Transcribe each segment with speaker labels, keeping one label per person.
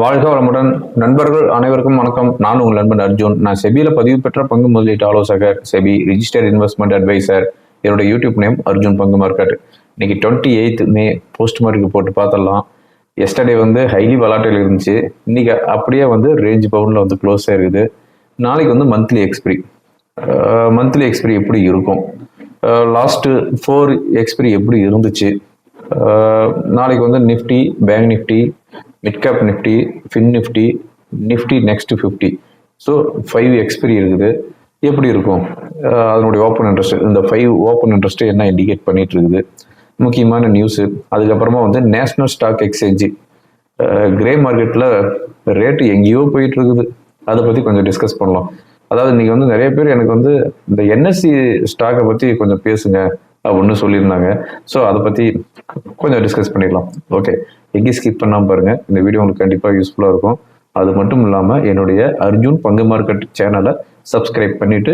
Speaker 1: வாழ்க வளமுடன். நண்பர்கள் அனைவருக்கும் வணக்கம். நான் உங்கள் நண்பன் அர்ஜுன். நான் செபியில பதிவு பெற்ற பங்கு முதலீட்டு ஆலோசகர் செபி ரிஜிஸ்டர்ட் இன்வெஸ்ட்மெண்ட் அட்வைசர் என்னோட யூடியூப் நேம் அர்ஜுன் பங்கு மார்க்கெட் இன்னைக்கு twenty eighth May post mark போட்டு பார்த்தலாம் எஸ்டர்டே வந்து ஹைலி வலாட்டில் இருந்துச்சு. இன்னைக்கு அப்படியே வந்து ரேஞ்ச் பவுண்டில் வந்து க்ளோஸ் ஆயிருக்குது நாளைக்கு வந்து மந்த்லி எக்ஸ்பிரி மந்த்லி எக்ஸ்பிரி எப்படி இருக்கும்? லாஸ்ட்டு ஃபோர் எக்ஸ்பிரி எப்படி இருந்துச்சு? நாளைக்கு வந்து Nifty Bank Nifty Midcap Nifty Fin Nifty Nifty Next Fifty so five expiry இருக்குது. எப்படி இருக்கும்? அதனுடைய ஓப்பன் இன்ட்ரெஸ்ட் இந்த ஃபைவ் ஓப்பன் இன்ட்ரெஸ்ட்டு என்ன இண்டிகேட் பண்ணிட்டு இருக்குது? முக்கியமான நியூஸு அதுக்கப்புறமா வந்து நேஷ்னல் ஸ்டாக் எக்ஸ்சேஞ்சு கிரே மார்க்கெட்டில் ரேட்டு எங்கேயோ போயிட்டு இருக்குது. அதை பற்றி கொஞ்சம் டிஸ்கஸ் பண்ணலாம். அதாவது இன்றைக்கி வந்து நிறைய பேர் எனக்கு வந்து இந்த என்எஸ்சி ஸ்டாக்கை பற்றி கொஞ்சம் பேசுங்க. அப்படின்னு சொல்லியிருந்தாங்க. ஸோ அதை பற்றி கொஞ்சம் டிஸ்கஸ் பண்ணிடலாம் ஓகே எங்கேயும் ஸ்கிப் பண்ணாமல் பாருங்கள் இந்த வீடியோ உங்களுக்கு கண்டிப்பாக யூஸ்ஃபுல்லாக இருக்கும். அது மட்டும் இல்லாமல் என்னுடைய அர்ஜுன் பங்கு மார்க்கெட் சேனலை சப்ஸ்கிரைப் பண்ணிட்டு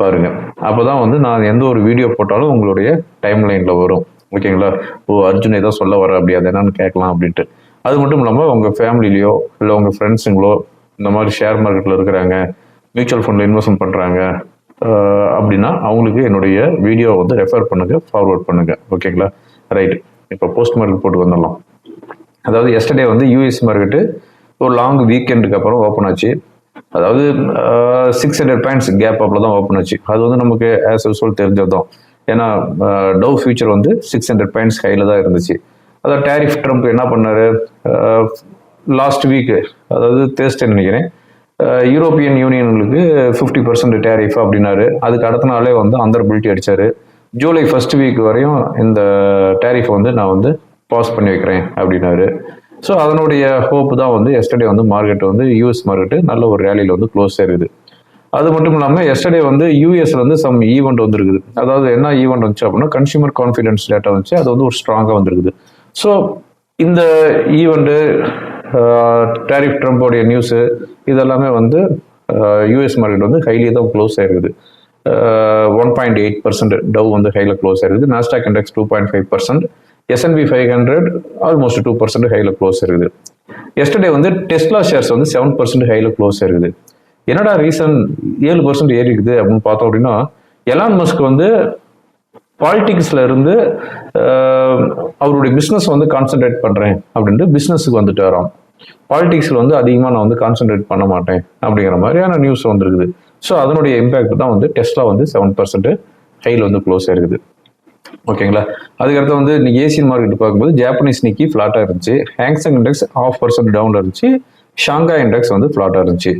Speaker 1: பாருங்க. அப்பதான் வந்து நான் எந்த ஒரு வீடியோ போட்டாலும் உங்களுடைய டைம் லைனில் வரும். ஓகேங்களா ஓ அர்ஜுன் ஏதோ சொல்ல வர அப்படி அது என்னன்னு கேட்கலாம் அப்படின்ட்டு. அது மட்டும் இல்லாமல் உங்கள் ஃபேமிலிலையோ இல்லை உங்கள் ஃப்ரெண்ட்ஸுங்களோ இந்த மாதிரி ஷேர் மார்க்கெட்டில் இருக்கிறாங்க மியூச்சுவல் ஃபண்டில் இன்வெஸ்ட்மெண்ட் பண்ணுறாங்க அப்படின்னா அவங்களுக்கு என்னுடைய வீடியோ வந்து ரெஃபர் பண்ணுங்க ஃபார்வர்ட் பண்ணுங்க. ஓகேங்களா ரைட் இப்போ போஸ்ட் மார்க்கெட் போட்டு வந்துடலாம். அதாவது எஸ்டர்டே வந்து யூஎஸ் மார்க்கெட்டு ஒரு லாங் வீக்கெண்டுக்கு அப்புறம் ஓப்பன் ஆச்சு. அதாவது சிக்ஸ் ஹண்ட்ரட் பாயிண்ட்ஸ் கேப் அப்பில் தான் ஓப்பன் ஆச்சு. அது வந்து நமக்கு ஆஸ் யூஸ்வல் தெரிஞ்சது ஏன்னா டவ் ஃபியூச்சர் வந்து சிக்ஸ் ஹண்ட்ரட் பாயிண்ட்ஸ் கையில் தான் இருந்துச்சு. அதாவது டேரிஃப் ட்ரம்ப் என்ன பண்ணார்? லாஸ்ட் வீக்கு அதாவது தேர்ஸ்டே நினைக்கிறேன். யூரோப்பியன் யூனியனுக்கு ஃபிஃப்டி பர்சன்ட் டேரிஃப் அப்படின்னாரு. அதுக்கு அடுத்த நாளே வந்து அந்தர் பில்ட்டி ஜூலை ஃபர்ஸ்ட் வீக் வரையும் இந்த டேரிஃப் வந்து நான் வந்து பாஸ் பண்ணி வைக்கிறேன் அப்படின்னாரு. ஸோ அதனுடைய ஹோப் தான் வந்து எஸ்டர்டே வந்து மார்க்கெட் வந்து யூஎஸ் மார்க்கெட்டு நல்ல ஒரு ரேலியில் வந்து க்ளோஸ் ஆயிருது. அது மட்டும் இல்லாமல் எஸ்டர்டே வந்து யூஎஸ்ல வந்து சம் ஈவெண்ட் வந்துருக்குது. அதாவது என்ன ஈவெண்ட் வந்துச்சு அப்படின்னா கன்சியூமர் கான்ஃபிடன்ஸ் டேட்டா வந்துச்சு. அது வந்து ஒரு ஸ்ட்ராங்காக வந்துருக்குது. ஸோ இந்த ஈவெண்ட்டு டேரிஃப் ட்ரம்போடைய நியூஸு இதெல்லாமே வந்து யூஎஸ் மார்க்கெட் வந்து ஹைலி தான் க்ளோஸ் ஆயிருக்குது. One point eight percent Dow வந்து ஹையில் க்ளோஸ் ஆயிருக்குது. Nasdaq index two point five percent S and P five hundred almost two percent ஹையில் க்ளோஸ் இருக்குது எஸ்டர்டே வந்து டெஸ்லா ஷேர்ஸ் வந்து செவன் பர்சன்ட் ஹையில் க்ளோஸ் இருக்குது என்னடா ரீசன் ஏழு பர்சன்ட் ஏறி இருக்குது அப்படின்னு பார்த்தோம் அப்படின்னா எலான் மஸ்க் வந்து பாலிட்டிக்ஸில் இருந்து அவருடைய பிஸ்னஸ் வந்து கான்சென்ட்ரேட் பண்ணுறேன் அப்படின்ட்டு பிஸ்னஸுக்கு வந்துட்டு வரோம் பாலிட்டிக்ஸில் வந்து அதிகமாக நான் வந்து கான்சென்ட்ரேட் பண்ண மாட்டேன் அப்படிங்கிற மாதிரியான நியூஸ் வந்துருக்குது. ஸோ அதனுடைய இம்பேக்ட் தான் வந்து டெஸ்ட்லாம் வந்து செவன் பர்சன்ட் ஹையில் வந்து க்ளோஸ் ஆயிருக்குது. ஓகேங்களா அதுக்கடுத்து வந்து இன்னைக்கு ஏசியன் மார்க்கெட் பார்க்கும்போது ஜாப்பனீஸ் நிக்கி ஃப்ளாட்டாக இருந்துச்சு. Hang Seng index half percent down இருந்துச்சு. ஷாங்காய் இண்டெக்ஸ் வந்து ஃப்ளாட்டாக இருந்துச்சு.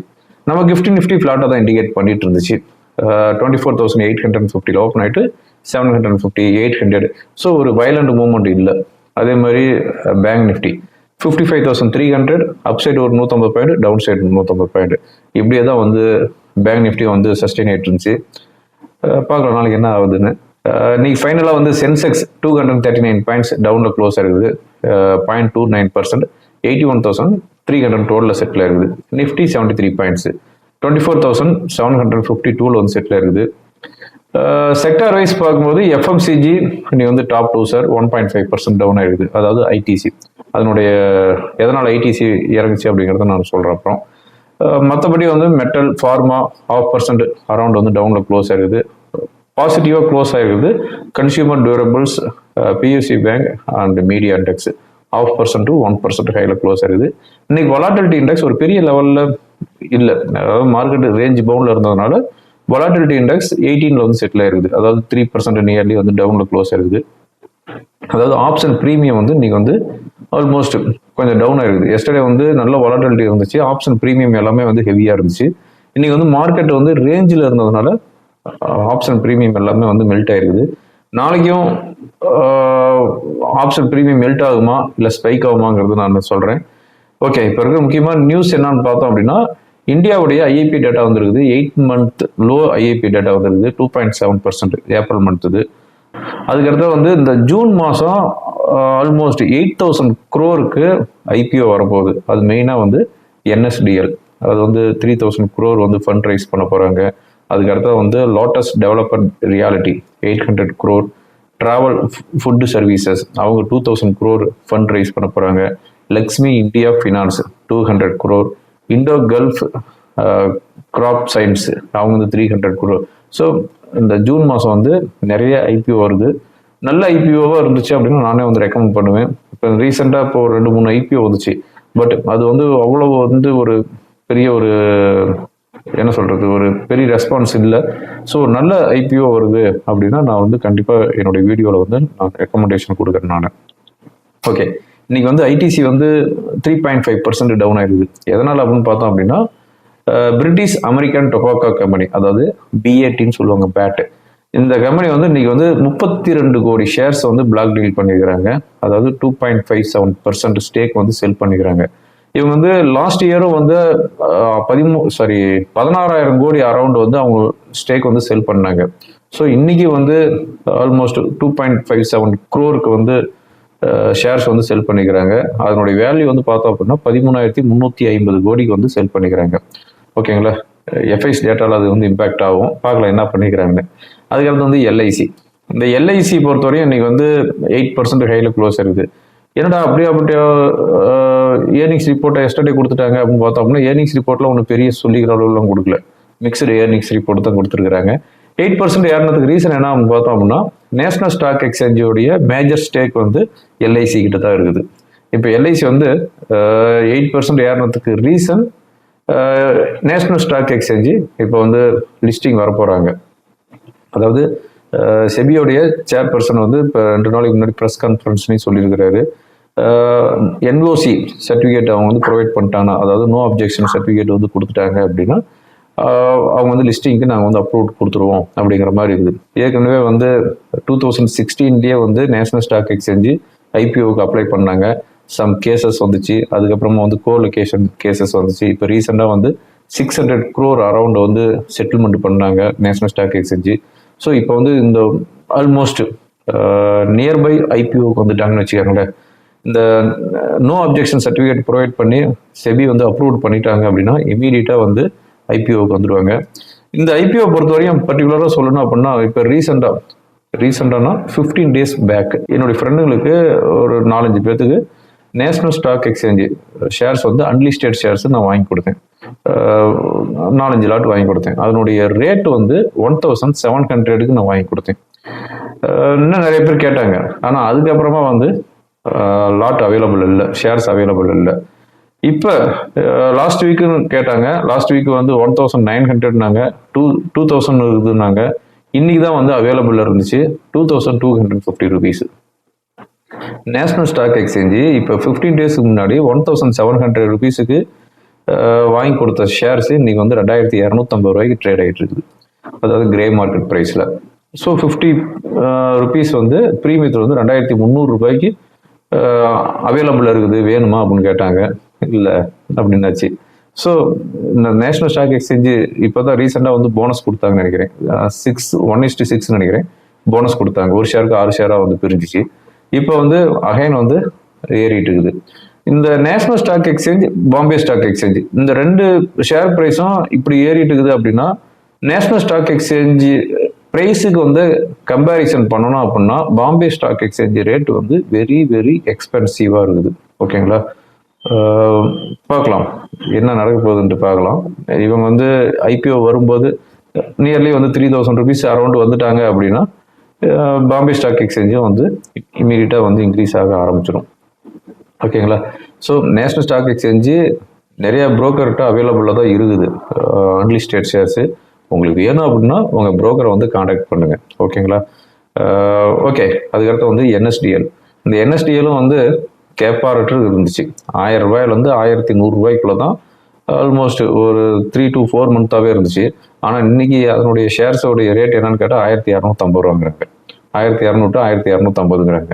Speaker 1: நம்ம கிஃப்டி நிஃப்டி ஃப்ளாட்டாக தான் இண்டிகேட் பண்ணிட்டு இருந்துச்சு. Twenty four thousand eight hundred ஃபிஃப்டியில் ஓப்பன் ஆகிட்டு seven hundred fifty eight hundred so ஒரு வயலண்ட் மூவ்மெண்ட் இல்லை. அதே மாதிரி bank Nifty fifty five thousand three hundred up side ஒரு நூற்றம்பது பாயிண்ட் டவுன் சைடு நூற்றம்பது பாயிண்ட் இப்படியே தான் வந்து பேங்க் நிஃப்டி வந்து சஸ்டெயின் ஆகிட்டு இருந்துச்சு. பார்க்கலாம் நாளைக்கு என்ன ஆகுதுன்னு. இன்னைக்கு ஃபைனலாக வந்து Sensex two hundred thirty nine points டவுனில் க்ளோஸ் ஆகுது point two nine percent eighty one thousand three hundred டோலில் settle இருக்குது Nifty seventy three points twenty four thousand seven hundred fifty டூவில் வந்து செட்டில் இருக்குது செக்டார் வைஸ் பார்க்கும்போது எஃப்எம்சிஜி இன்னைக்கு வந்து top two sir one point five percent down ஆகிடுது அதாவது ITC அதனுடைய எதனால் ஐடிசி இறங்குச்சு அப்படிங்கிறத நான் சொல்கிறேன் அப்புறம். மற்றபடி வந்து metal pharma half percent around வந்து டவுனில் க்ளோஸ் ஆயிருக்குது பாசிட்டிவாக க்ளோஸ் ஆயிருக்குது consumer durables PSU bank and media index half percent to one percent ஹையில் க்ளோஸ் ஆயிருக்குது இன்னைக்கு வொலாட்டிலிட்டி இண்டெக்ஸ் ஒரு பெரிய லெவலில் இல்லை. அதாவது மார்க்கெட் ரேஞ்ச் பவுண்டில் இருந்ததுனால வொலாட்டிலிட்டி இண்டெக்ஸ் எயிட்டீனில் வந்து செட்டில் ஆயிருக்குது. அதாவது த்ரீ பர்சன்ட் நியர்லி வந்து டவுனில் க்ளோஸ் ஆயிருக்குது. அதாவது ஆப்ஷன் ப்ரீமியம் வந்து இன்னைக்கு வந்து ஆல்மோஸ்ட் கொஞ்சம் டவுன் ஆயிருக்குது. எஸ்டர்டே வந்து நல்ல வொலாட்டிலிட்டி இருந்துச்சு. ஆப்ஷன் ப்ரீமியம் எல்லாமே வந்து ஹெவியாக இருந்துச்சு. இன்றைக்கி வந்து மார்க்கெட் வந்து ரேஞ்சில் இருந்ததுனால ஆப்ஷன் ப்ரீமியம் எல்லாமே வந்து மெல்ட் ஆயிருக்குது. நாளைக்கும் ஆப்ஷன் ப்ரீமியம் மெல்ட் ஆகுமா? இல்லை ஸ்பைக் ஆகுமாங்கிறது நான் சொல்கிறேன் ஓகே இப்போ இருக்கிற முக்கியமான நியூஸ் என்னன்னு பார்த்தோம் அப்படின்னா இந்தியாவுடைய ஐஐபி டேட்டா வந்திருக்குது. Eight month low IIP data வந்திருக்குது. Two point seven percent April month இது. அதுக்கடுத்து வந்து இந்த ஜூன் மாதம் ஆல்மோஸ்ட் எயிட் தௌசண்ட் க்ரோருக்கு ஐபிஓ வரப்போகுது. அது மெயினாக வந்து என்எஸ்டிஎல் அது வந்து த்ரீ தௌசண்ட் க்ரோர் வந்து ஃபண்ட் ரைஸ் பண்ண போகிறாங்க அதுக்கடுத்து வந்து Lotus developer reality eight hundred crore travel food services அவங்க two thousand crore fund raise பண்ண போகிறாங்க Lakshmi India finance two hundred crore Indo Gulf crop science அவங்க வந்து த்ரீ ஹண்ட்ரட் குரோ ஸோ இந்த ஜூன் மாதம் வந்து நிறைய ஐபிஓ வருது. நல்ல ஐபிஓவாக இருந்துச்சு அப்படின்னு நானே வந்து ரெக்கமெண்ட் பண்ணுவேன். இப்போ ரீசெண்டாக இப்போ ஒரு ரெண்டு மூணு ஐபிஓ வந்துச்சு. பட் அது வந்து அவ்வளோ வந்து ஒரு பெரிய ஒரு என்ன சொல்கிறது ஒரு பெரிய ரெஸ்பான்ஸ் இல்லை. ஸோ நல்ல ஐபிஓ வருது அப்படின்னா நான் வந்து கண்டிப்பாக என்னுடைய வீடியோவில் வந்து நான் ரெக்கமெண்டேஷன் கொடுக்குறேன் நான். ஓகே இன்னைக்கு வந்து ஐடிசி வந்து three point five percent down ஆயிருக்குது எதனால் அப்படின்னு பார்த்தோம் அப்படின்னா பிரிட்டிஷ் அமெரிக்கன் டொபாக்கோ கம்பெனி அதாவது பிஏடின்னு சொல்லுவாங்க பேட்டு இந்த கம்பெனி வந்து இன்னைக்கு வந்து முப்பத்தி ரெண்டு கோடி ஷேர்ஸ் வந்து பிளாக் டீல் பண்ணியிருக்கிறாங்க அதாவது two point five seven percent stake வந்து செல் பண்ணிக்கிறாங்க இவங்க வந்து லாஸ்ட் இயரும் வந்து பதிமூ சாரி பதினாறாயிரம் கோடி அரௌண்ட் வந்து அவங்க ஸ்டேக் வந்து செல் பண்ணாங்க. ஸோ இன்னைக்கு வந்து almost two point five seven க்ரோருக்கு வந்து ஷேர்ஸ் வந்து செல் பண்ணிக்கிறாங்க. அதனுடைய வேல்யூ வந்து பார்த்தோம் அப்படின்னா பதிமூணாயிரத்தி முந்நூற்றி ஐம்பது கோடிக்கு வந்து செல் பண்ணிக்கிறாங்க. ஓகேங்களா எஃப்ஐஸ் டேட்டாவில் அது வந்து இம்பேக்ட் ஆகும். பார்க்கலாம் என்ன பண்ணிக்கிறாங்கன்னு. அதுக்கடுத்து வந்து எல்ஐசி இந்த எல்ஐசி பொறுத்தவரையும் இன்னைக்கு வந்து எயிட் பர்சன்ட் ஹையில் க்ளோஸ் இருக்குது என்னடா அப்படியே அப்படியே ஏர்னிங்ஸ் ரிப்போர்ட்டை எஸ்டர்டே கொடுத்துட்டாங்க அப்படின்னு பார்த்தோம் அப்படின்னா ஏர்னிங்ஸ் ரிப்போர்ட்டில் ஒன்றும் பெரிய சொல்லிக்கிற அளவுலாம் கொடுக்கல. மிக்சடு ஏர்னிங்ஸ் ரிப்போர்ட் தான் கொடுத்துருக்காங்க எயிட் பர்சன்ட் ஏறினதுக்கு ரீசன் என்ன பார்த்தோம் அப்படின்னா நேஷனல் ஸ்டாக் எக்ஸ்சேஞ்சோடைய மேஜர் ஸ்டேக் வந்து எல்ஐசி கிட்ட தான் இருக்குது. இப்போ எல்ஐசி வந்து எயிட் பர்சன்ட் ஏறினதுக்கு ரீசன் நேஷனல் ஸ்டாக் எக்ஸ்சேஞ்சு இப்போ வந்து லிஸ்டிங் வர போகிறாங்க அதாவது செபியோடைய சேர்பர்சன் வந்து இப்போ ரெண்டு நாளைக்கு முன்னாடி ப்ரெஸ் கான்ஃபரன்ஸ்லையும் சொல்லியிருக்கிறாரு. என்ஓசி சர்டிஃபிகேட் அவங்க வந்து ப்ரொவைட் பண்ணிட்டாங்க. அதாவது நோ அப்ஜெக்ஷன் சர்டிஃபிகேட் வந்து கொடுத்துட்டாங்க அப்படின்னா அவங்க வந்து லிஸ்டிங்க்கு நாங்கள் வந்து அப்ரூவ் கொடுத்துருவோம் அப்படிங்கிற மாதிரி இருக்குது ஏற்கனவே வந்து டூ தௌசண்ட் சிக்ஸ்டீன்லேயே வந்து நேஷனல் ஸ்டாக் எக்ஸ்சேஞ்சு ஐபிஓக்கு அப்ளை பண்ணாங்க. சம் கேசஸ் வந்துச்சு. அதுக்கப்புறமா வந்து கோ லொகேஷன் கேசஸ் வந்துச்சு. இப்போ ரீசெண்டாக வந்து சிக்ஸ் ஹண்ட்ரட் க்ரோர் அரௌண்ட் வந்து செட்டில்மெண்ட் பண்ணாங்க நேஷனல் ஸ்டாக் எக்ஸ்சேஞ்சு. ஸோ இப்போ வந்து இந்த ஆல்மோஸ்ட் நியர்பை ஐபிஓக்கு வந்துட்டாங்கன்னு வச்சுக்கோங்களேன். இந்த நோ அப்ஜெக்ஷன் சர்டிஃபிகேட் ப்ரொவைட் பண்ணி செபி வந்து அப்ரூவ் பண்ணிட்டாங்க அப்படின்னா இமீடியட்டாக வந்து ஐபிஓக்கு வந்துடுவாங்க இந்த ஐபிஓ பொறுத்தவரையும் பர்டிகுலராக சொல்லணும் அப்படின்னா இப்போ ரீசெண்டாக ரீசெண்டானா ஃபிஃப்டீன் டேஸ் பேக் என்னுடைய ஃப்ரெண்டுங்களுக்கு ஒரு நாலஞ்சு பேர்த்துக்கு நேஷனல் ஸ்டாக் எக்ஸ்சேஞ்சு ஷேர்ஸ் வந்து அன்லிஸ்டட் ஷேர்ஸ் நான் வாங்கி கொடுத்தேன். நாலஞ்சு லாட் வாங்கி கொடுத்தேன். அதனுடைய ரேட் வந்து ஒன் தௌசண்ட் செவன் ஹண்ட்ரடுக்கு நான் வாங்கி கொடுத்தேன். இன்னும் நிறைய பேர் கேட்டாங்க. ஆனால் அதுக்கப்புறமா வந்து லாட் அவைலபிள் இல்லை. ஷேர்ஸ் அவைலபிள் இல்லை. இப்போ லாஸ்ட் வீக்குன்னு கேட்டாங்க. லாஸ்ட் வீக் வந்து ஒன் தௌசண்ட் நைன் ஹண்ட்ரட்னாங்க டூ டூ தௌசண்ட் இருக்குதுன்னாங்க. இன்னைக்கு தான் வந்து அவைலபிள் இருந்துச்சு. Two thousand two hundred fifty rupees national stock exchange இப்போ ஃபிஃப்டீன் டேஸ்க்கு முன்னாடி ஒன் தௌசண்ட் செவன் ஹண்ட்ரட் ருபீஸுக்கு வாங்கி கொடுத்த ஷேர்ஸ் இன்னைக்கு வந்து ரெண்டாயிரத்தி இரநூத்தம்பது ரூபாய்க்கு ட்ரேட் ஆகிட்டு இருக்குது. அதாவது கிரே மார்க்கெட் ப்ரைஸில் ஸோ ஃபிஃப்டி ருபீஸ் வந்து ப்ரீமியத்தில் வந்து ரெண்டாயிரத்தி முந்நூறு ரூபாய்க்கு அவைலபிள் இருக்குது. வேணுமா? அப்படின்னு கேட்டாங்க. இல்லை அப்படின்னாச்சு. ஸோ இந்த நேஷனல் ஸ்டாக் எக்ஸ்சேஞ்சு இப்போ தான் ரீசெண்டாக வந்து போனஸ் கொடுத்தாங்கன்னு நினைக்கிறேன். Six one is to six நினைக்கிறேன். போனஸ் கொடுத்தாங்க. ஒரு ஷேருக்கு ஆறு ஷேராக வந்து பிரிஞ்சிச்சு. இப்போ வந்து அகைன் வந்து ஏறிட்டு இருக்குது. இந்த national stock exchange Bombay stock exchange இந்த ரெண்டு ஷேர் ப்ரைஸும் இப்படி ஏறிட்டு இருக்குது அப்படின்னா நேஷனல் ஸ்டாக் எக்ஸ்சேஞ்சு ப்ரைஸுக்கு வந்து கம்பேரிசன் பண்ணணும் அப்படின்னா பாம்பே ஸ்டாக் எக்ஸ்சேஞ்ச் ரேட் வந்து வெரி வெரி எக்ஸ்பென்சிவாக இருக்குது. ஓகேங்களா பார்க்கலாம். என்ன நடக்க போகுதுன்ட்டு பார்க்கலாம். இவங்க வந்து ஐபிஓ வரும்போது நியர்லி வந்து த்ரீ தௌசண்ட் ருபீஸ் அரௌண்ட் வந்துட்டாங்க அப்படின்னா பாம்பே ஸ்டாக் எக்ஸ்சேஞ்சும் வந்து இம்மீடியட்டாக வந்து இன்க்ரீஸ் ஆக ஆரம்பிச்சிடும். ஓகேங்களா ஸோ நேஷ்னல் ஸ்டாக் எக்ஸ்சேஞ்சு நிறையா புரோக்கர்கிட்ட அவைலபிளாக தான் இருக்குது. அன்லிஸ்டட் ஷேர்ஸு உங்களுக்கு வேணும் அப்படின்னா உங்கள் புரோக்கரை வந்து காண்டாக்ட் பண்ணுங்கள் ஓகேங்களா ஓகே அதுக்கடுத்து வந்து என்எஸ்டிஎல் இந்த என்எஸ்டிஎலும் வந்து கேப்பாரட்டு uh, இருந்துச்சு ஆயிரம் ரூபாயிலேருந்து ஆயிரத்தி நூறுரூவாய்க்குள்ள தான் ஆல்மோஸ்ட் ஒரு த்ரீ டு ஃபோர் மந்த்தாகவே இருந்துச்சு. ஆனால் இன்னைக்கு அதனுடைய ஷேர்ஸோடைய ரேட் என்னன்னு கேட்டால் ஆயிரத்தி இரநூத்தம்பது ரூபாங்கிறாங்க. ஆயிரத்தி இரநூட்டு ஆயிரத்தி இரநூத்தம்பதுங்கிறாங்க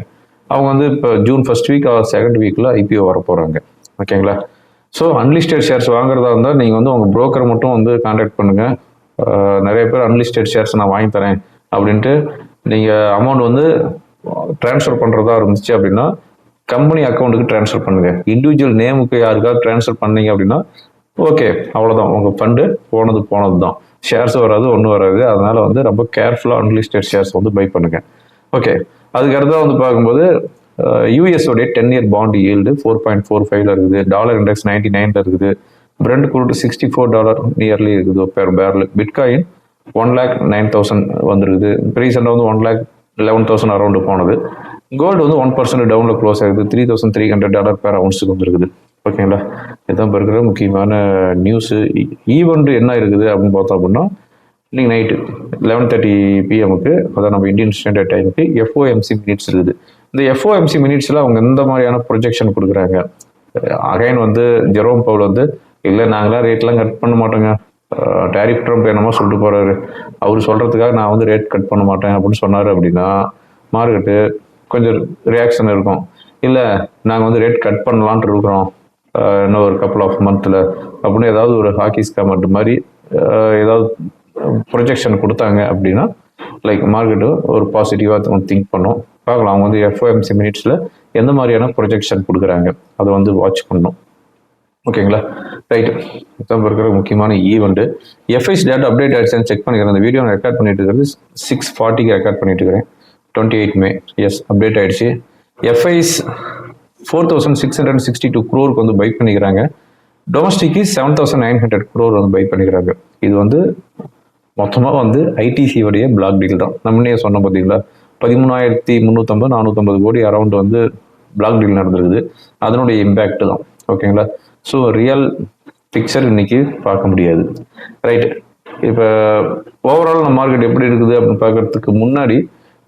Speaker 1: அவங்க வந்து இப்போ June first week or second வீக்கில் ஐபிஓ வர போகிறாங்க ஓகேங்களா ஸோ அன்லிஸ்டட் ஷேர்ஸ் வாங்குறதா இருந்தால் நீங்கள் வந்து உங்கள் ப்ரோக்கர் மட்டும் வந்து காண்டாக்ட் பண்ணுங்கள் uh, நிறைய பேர் அன்லிஸ்டட் ஷேர்ஸ் நான் வாங்கி தரேன் அப்படின்ட்டு நீங்கள் அமௌண்ட் வந்து ட்ரான்ஸ்ஃபர் பண்ணுறதா இருந்துச்சு அப்படின்னா கம்பெனி அக்கௌண்ட்டுக்கு ட்ரான்ஸ்ஃபர் பண்ணுங்கள் இண்டிவிஜுவல் நேமுக்கு யாருக்காவது ட்ரான்ஸ்ஃபர் பண்ணீங்க அப்படின்னா ஓகே அவ்வளோதான் உங்கள் ஃபண்டு போனது போனது தான் ஷேர்ஸ் வராது ஒன்றும் வராது. அதனால வந்து ரொம்ப கேர்ஃபுல்லாக அன்லிஸ்டட் ஷேர்ஸ் வந்து பை பண்ணுங்கள் ஓகே அதுக்கடுத்தா வந்து பார்க்கும்போது யூஎஸோடைய ten year bond yield four point four ஃபைவ்ல இருக்குது. டாலர் இண்டெக்ஸ் நைன்டி நைனில் இருக்குது. Brent crude sixty four dollar nearly இருக்குது. Per barrel bitcoin one lakh nine thousand வந்துருக்குது. ரீசெண்டாக வந்து one lakh eleven thousand around போனது. கோல்டு வந்து ஒன் பர்சன்ட் டவுனில் க்ளோஸ் ஆகுது. Three thousand three hundred dollar per அவுன்ஸுக்கு வந்துருக்குது. ஓகேங்களா இதுதான் இப்போ இருக்கிற முக்கியமான நியூஸு ஈவெண்ட் என்ன இருக்குது அப்படின்னு பார்த்தோம் அப்படின்னா இன்னைக்கு நைட்டு லெவன் தேர்ட்டி பிஎமுக்கு அதான் நம்ம இந்தியன் ஸ்டாண்டர்ட் டைமுக்கு எஃப்ஓஎம்சி மினிட்ஸ் இருக்குது. இந்த எஃப்ஓஎம்சி மினிட்ஸில் அவங்க எந்த மாதிரியான ப்ரொஜெக்ஷன் கொடுக்குறாங்க? அகைன் வந்து ஜெரோம் பவுல் வந்து இல்லை நாங்களாம் ரேட்லாம் கட் பண்ண மாட்டோங்க. டேரிஃப் ட்ரம்ப் என்னமோ சொல்லிட்டு போகிறாரு அவர் சொல்கிறதுக்காக நான் வந்து ரேட் கட் பண்ண மாட்டேன் அப்படின்னு சொன்னார் அப்படின்னா மார்க்கெட்டு கொஞ்சம் ரியாக்ஷன் இருக்கும். இல்லை நாங்கள் வந்து ரேட் கட் பண்ணலான்ட்டு இருக்கிறோம். இன்னும் ஒரு கப்புள் ஆஃப் மந்த்தில் அப்படின்னு ஏதாவது ஒரு ஹாக்கி கமெண்ட் மாதிரி ஏதாவது ப்ரொஜெக்ஷன் கொடுத்தாங்க அப்படின்னா லைக் மார்க்கெட்டு ஒரு பாசிட்டிவாக திங்க் பண்ணும். பார்க்கலாம் அவங்க வந்து எஃப்ஓஎம்சி மினிட்ஸில் எந்த மாதிரியான ப்ரொஜெக்ஷன் கொடுக்குறாங்க. அதை வந்து வாட்ச் பண்ணணும் ஓகேங்களா? ரைட் இப்போ இருக்கிற முக்கியமான ஈவெண்ட் எஃப்ஐஸ் டேட்டா அப்டேட் ஆயிடுச்சுன்னு செக் பண்ணிக்கிறேன். அந்த வீடியோ நான் ரெக்கார்ட் பண்ணிட்டு இருக்கிறது சிக்ஸ் ஃபார்ட்டிக்கு ரெக்கார்ட் பண்ணிட்டு இருக்கிறேன். டுவெண்ட்டி எயிட் மே எஸ் அப்டேட் ஆயிடுச்சு. FIIs four thousand six hundred sixty two க்ரோருக்கு வந்து பைக் பண்ணிக்கிறாங்க. Domestic seven thousand nine hundred crore வந்து பை பண்ணிக்கிறாங்க. இது வந்து மொத்தமாக வந்து ஐடிசி உடைய பிளாக் டீல் தான். நம்மளே சொன்னோம் பார்த்தீங்களா? பதிமூணாயிரத்தி முந்நூற்றம்பது நானூற்றம்பது கோடி அரௌண்ட் வந்து பிளாக் டீல் நடந்திருக்குது. அதனுடைய இம்பேக்ட் தான். ஓகேங்களா ஸோ ரியல் பிக்சர் இன்னைக்கு பார்க்க முடியாது. ரைட் இப்போ ஓவரால் நம்ம மார்க்கெட் எப்படி இருக்குது அப்படின்னு பார்க்கறதுக்கு முன்னாடி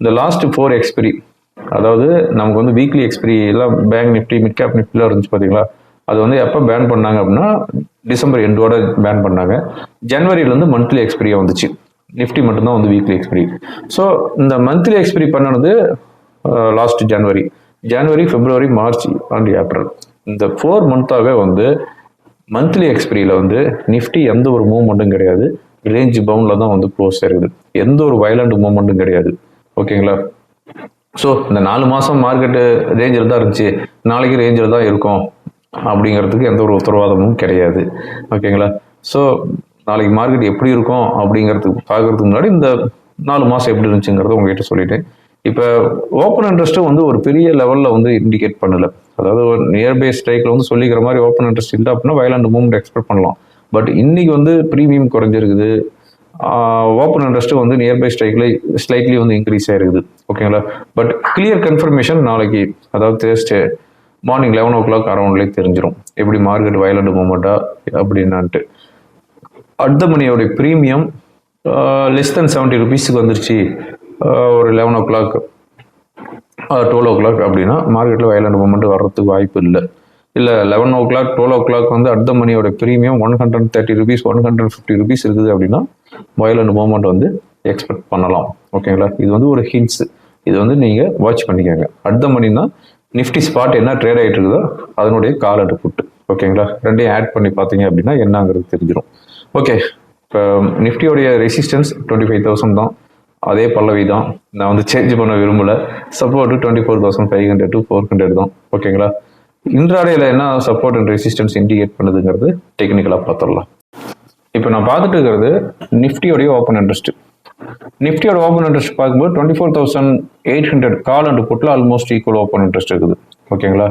Speaker 1: இந்த லாஸ்ட் ஃபோர் எக்ஸ்பிரி அதாவது நமக்கு வந்து வீக்லி எக்ஸ்பிரி எல்லாம் பேங்க் நிஃப்டி மிட் கேப் நிஃப்டிலாம் இருந்துச்சு பார்த்தீங்களா அது வந்து எப்போ பேன் பண்ணாங்க அப்படின்னா டிசம்பர் எண்டோட பேன் பண்ணாங்க. ஜனவரியிலேருந்து மந்த்லி எக்ஸ்பிரியாக வந்துச்சு. நிஃப்டி மட்டும்தான் வந்து வீக்லி எக்ஸ்பிரி ஸோ இந்த மந்த்லி எக்ஸ்பிரி பண்ணது last January January February March and April இந்த ஃபோர் மந்த்தாகவே வந்து மந்த்லி எக்ஸ்பிரியில் வந்து நிஃப்டி எந்த ஒரு மூவ்மெண்ட்டும் கிடையாது. ரேஞ்ச் பவுண்டில் தான் வந்து க்ளோஸ் ஆயிருக்குது எந்த ஒரு வயலண்ட் மூவ்மெண்ட்டும் கிடையாது. ஓகேங்களா? ஸோ இந்த நாலு மாதம் மார்க்கெட்டு ரேஞ்சில் தான் இருந்துச்சு. நாளைக்கு ரேஞ்சில் தான் இருக்கும். அப்படிங்கிறதுக்கு எந்த ஒரு உத்தரவாதமும் கிடையாது. ஓகேங்களா? ஸோ நாளைக்கு மார்க்கெட் எப்படி இருக்கும் அப்படிங்கிறதுக்கு பார்க்கறதுக்கு முன்னாடி இந்த நாலு மாதம் எப்படி இருந்துச்சுங்கிறத உங்ககிட்ட சொல்லிட்டேன். இப்போ ஓப்பன் இன்ட்ரெஸ்ட்டும் வந்து ஒரு பெரிய லெவலில் வந்து இண்டிகேட் பண்ணல. அதாவது ஒரு நியர்பை ஸ்ட்ரைக்கில் வந்து சொல்லிக்கிற மாதிரி ஓப்பன் இன்ட்ரெஸ்ட் இல்லை அப்படின்னா வயலண்ட் மூவ்மெண்ட் எக்ஸ்பெக்ட் பண்ணலாம். பட் இன்னைக்கு வந்து ப்ரீமியம் குறைஞ்சிருக்குது. ஓப்பன் இன்ட்ரெஸ்ட் வந்து நியர்பை ஸ்ட்ரைக்ல ஸ்லைட்லி வந்து இன்க்ரீஸ் ஆயிருக்குது. ஓகேங்களா பட் கிளியர் கன்ஃபர்மேஷன் நாளைக்கு அதாவது Thursday morning eleven o'clock அரௌண்ட்லேயே தெரிஞ்சிடும் எப்படி மார்க்கெட் வயலண்ட் மூமெண்ட்டா அப்படின்னான்ட்டு. அடுத்த மணியோடைய ப்ரீமியம் லெஸ் தென் செவன்ட்டி ருபீஸுக்கு வந்துருச்சு. ஒரு eleven o'clock twelve o'clock அப்படின்னா மார்க்கெட்டில் வயலண்ட் மூமெண்ட் வர்றதுக்கு வாய்ப்பு இல்லை. இல்லை eleven o'clock twelve o'clock வந்து அடுத்த மணியோட premium one hundred thirty rupees one hundred fifty rupees இருக்குது அப்படின்னா வயலண்ட் மூமெண்ட் வந்து எக்ஸ்பெக்ட் பண்ணலாம். ஓகேங்களா இது வந்து ஒரு ஹிண்ட்ஸ் இது வந்து நீங்கள் வாட்ச் பண்ணிக்கோங்க. அடுத்த மணினா நிஃப்டி ஸ்பாட் என்ன ட்ரேட் ஆகிட்டு இருக்குதோ அதனுடைய கால் அட் புட்டு ஓகேங்களா ரெண்டையும் ஆட் பண்ணி பார்த்தீங்க அப்படின்னா என்னங்கிறது தெரிஞ்சிடும் ஓகே இப்போ நிஃப்டியோடைய ரெசிஸ்டன்ஸ் டுவெண்ட்டி ஃபைவ் தௌசண்ட் தான். அதே பல்லவி தான். நான் வந்து சேஞ்ச் பண்ண விரும்பலை. Support twenty four thousand five hundred to four hundred தான் ஓகேங்களா இன்ட்ராடேல என்ன சப்போர்ட் அண்ட் ரெசிஸ்டன்ஸ் இண்டிகேட் பண்ணுதுங்கிறது டெக்னிக்கலாக பார்த்துடலாம். இப்போ நான் பார்த்துட்டு இருக்கிறது நிஃப்டியோடைய ஓப்பன் இன்ட்ரெஸ்ட் நிஃப்டியோட ஓப்பன் இன்ட்ரெஸ்ட் பார்க்கும்போது twenty four thousand eight hundred call and புட்டில் almost equal open interest இருக்குது. ஓகேங்களா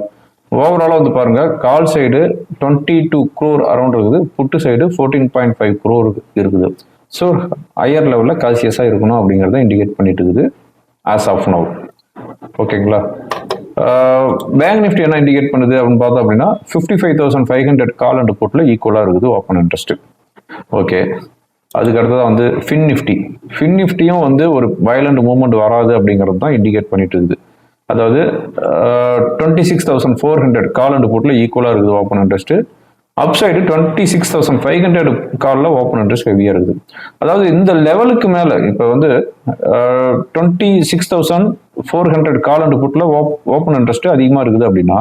Speaker 1: ஓவராலாக வந்து பாருங்கள் call side twenty two crore around இருக்குது put side fourteen point five crore இருக்குது. ஸோ ஹையர் லெவலில் கால்சியஸாக இருக்கணும் அப்படிங்கிறத இண்டிகேட் பண்ணிட்டு இருக்குது ஆஸ் ஆஃப் நவ் ஓகேங்களா பேங்க் நிஃப்டி என்ன இண்டிகேட் பண்ணுது அப்படின்னு பார்த்தோம் அப்படின்னா fifty five thousand five hundred call and புட்டில் ஈக்குவலாக இருக்குது ஓப்பன் இன்ட்ரெஸ்ட் ஓகே அதுக்கு அடுத்ததாக வந்து ஃபின் நிஃப்டி ஃபின் நிஃப்டியும் வந்து ஒரு வயலண்ட் மூவ்மெண்ட் வராது அப்படிங்கிறது தான் இண்டிகேட் பண்ணிட்டு இருக்குது. அதாவது twenty six thousand four hundred call and போட்டில் ஈக்குவலாக இருக்குது open interest up side twenty six thousand five hundred காலில் ஓப்பன் இன்ட்ரெஸ்ட் ஹெவியாக இருக்குது அதாவது இந்த லெவலுக்கு மேலே இப்போ வந்து twenty six thousand four hundred call and புட்டில் open interest அதிகமாக இருக்குது அப்படின்னா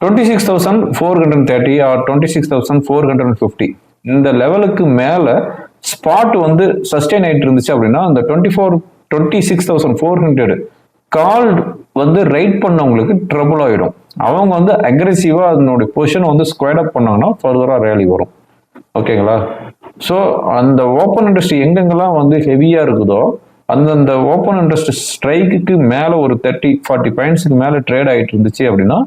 Speaker 1: twenty six thousand four hundred thirty or twenty six thousand four hundred fifty இந்த லெவலுக்கு மேலே ஸ்பாட் வந்து சஸ்டெயின் ஆகிட்டு இருந்துச்சு அப்படின்னா அந்த twenty four twenty six thousand four hundred call வந்து ரைட் பண்ணவங்களுக்கு ட்ரபுள் ஆகிடும் அவங்க வந்து அக்ரெசிவாக அதனுடைய பொசிஷன் வந்து ஸ்கொயர் அப் பண்ணாங்கன்னா ஃபர்தராக ரேலி வரும். ஓகேங்களா ஸோ அந்த ஓப்பன் இண்டஸ்ட்ரி எங்கெங்கெல்லாம் வந்து ஹெவியாக இருக்குதோ அந்தந்த ஓப்பன் இண்டஸ்ட்ரி ஸ்ட்ரைக்குக்கு மேலே ஒரு தேர்ட்டி ஃபார்ட்டி பாயிண்ட்ஸுக்கு மேலே ட்ரேட் ஆகிட்டு இருந்துச்சு அப்படின்னா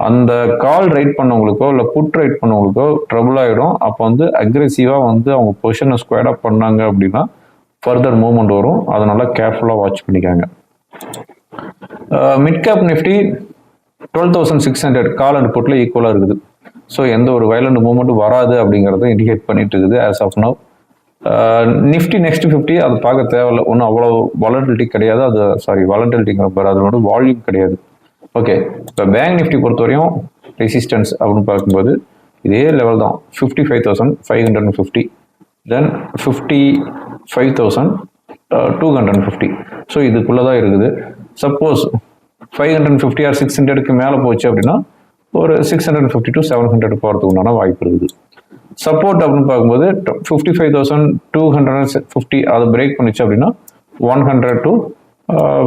Speaker 1: அந்த கால் ரைட் பண்ணவங்களுக்கோ இல்லை புட் ரைட் பண்ணவங்களுக்கோ ட்ரபுள் ஆகிடும் அப்போ வந்து அக்ரெசிவாக வந்து அவங்க பொசிஷனை ஸ்கொயர் அப் பண்ணாங்க அப்படின்னா ஃபர்தர் மூவ்மெண்ட் வரும். அதனால் கேர்ஃபுல்லாக வாட்ச் பண்ணிக்காங்க. Mid cap Nifty twelve thousand six hundred call and புட்டில் ஈக்குவலாக இருக்குது. ஸோ எந்த ஒரு வயலண்ட் மூவ்மெண்ட்டும் வராது அப்படிங்கிறத இண்டிகேட் பண்ணிட்டு இருக்குது as of now Nifty next fifty அது பார்க்க தேவையில்ல. ஒன்றும் அவ்வளோ வாலட்டிலிட்டி கிடையாது. அது சாரி வாலட்டிலிட்டிங்கிற பேர் அதனோட வால்யூம் கிடையாது. ஓகே இப்போ பேங்க் நிஃப்டி பொறுத்தவரையும் ரெசிஸ்டன்ஸ் அப்படின்னு பார்க்கும்போது இதே லெவல் தான். Fifty five thousand five hundred and fifty then fifty five thousand two hundred and fifty so இதுக்குள்ளே தான் இருக்குது suppose five hundred fifty or six ஹண்ட்ரடுக்கு மேலே போச்சு அப்படின்னா ஒரு six hundred fifty to seven hundred போகிறதுக்கு உண்டான வாய்ப்பு இருக்குது. சப்போர்ட் அப்படின்னு பார்க்கும்போது fifty five thousand two hundred and fifty அதை பிரேக் பண்ணிச்சு அப்படின்னா one hundred to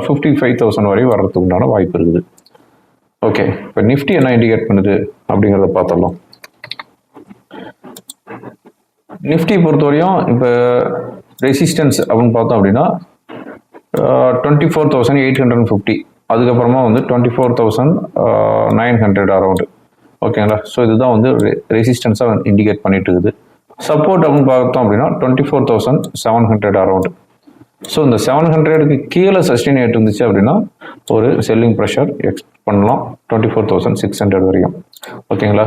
Speaker 1: fifty five thousand வரையும் வர்றதுக்கு உண்டான வாய்ப்பு இருக்குது. ஓகே இப்போ நிஃப்டி என்ன இண்டிகேட் பண்ணுது அப்படிங்கிறத பார்த்துடலாம். நிஃப்டி பொறுத்தவரையும் இப்போ ரெசிஸ்டன்ஸ் அப்படின்னு பார்த்தோம் அப்படின்னா twenty four thousand eight hundred and fifty அதுக்கப்புறமா வந்து twenty four thousand nine hundred around ஓகேங்களா ஸோ இதுதான் வந்து ரெசிஸ்டன்ஸாக இண்டிகேட் பண்ணிட்டு இருக்குது சப்போர்ட் அப்படின்னு பார்த்தோம் அப்படின்னா twenty four thousand seven hundred around so இந்த செவன் ஹண்ட்ரடுக்கு கீழே சஸ்டெயின் ஆகிட்டு இருந்துச்சு அப்படின்னா ஒரு செல்லிங் ப்ரெஷர் எக்ஸ்பெக்ட் பண்ணலாம். Twenty four thousand six hundred வரையும். ஓகேங்களா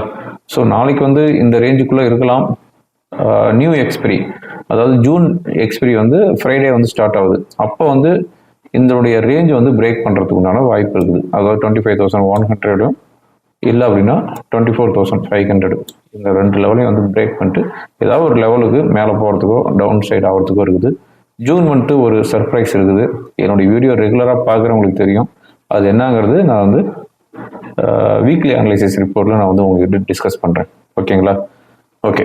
Speaker 1: ஸோ நாளைக்கு வந்து இந்த ரேஞ்சுக்குள்ளே இருக்கலாம். நியூ எக்ஸ்பிரி அதாவது ஜூன் எக்ஸ்பிரி வந்து ஃப்ரைடே வந்து ஸ்டார்ட் ஆகுது. அப்போ வந்து இதனுடைய ரேஞ்ச் வந்து பிரேக் பண்ணுறதுக்கு உண்டான வாய்ப்பு இருக்குது. அதாவது டுவெண்ட்டி ஃபைவ் தௌசண்ட் ஒன் ஹண்ட்ரடும் இல்லை அப்படின்னா twenty four thousand five hundred இந்த ரெண்டு லெவலையும் வந்து பிரேக் பண்ணிட்டு ஏதாவது ஒரு லெவலுக்கு மேலே போகிறதுக்கோ டவுன் சைடு ஆகிறதுக்கோ இருக்குது. ஜூன் வந்துட்டு ஒரு சர்ப்ரைஸ் இருக்குது. என்னுடைய வீடியோ ரெகுலராக பார்க்குறவங்களுக்கு தெரியும். அது என்னங்கிறது நான் வந்து வீக்லி அனலைசிஸ் ரிப்போர்ட்டில் நான் வந்து உங்களுக்கு டிஸ்கஸ் பண்ணுறேன் ஓகேங்களா ஓகே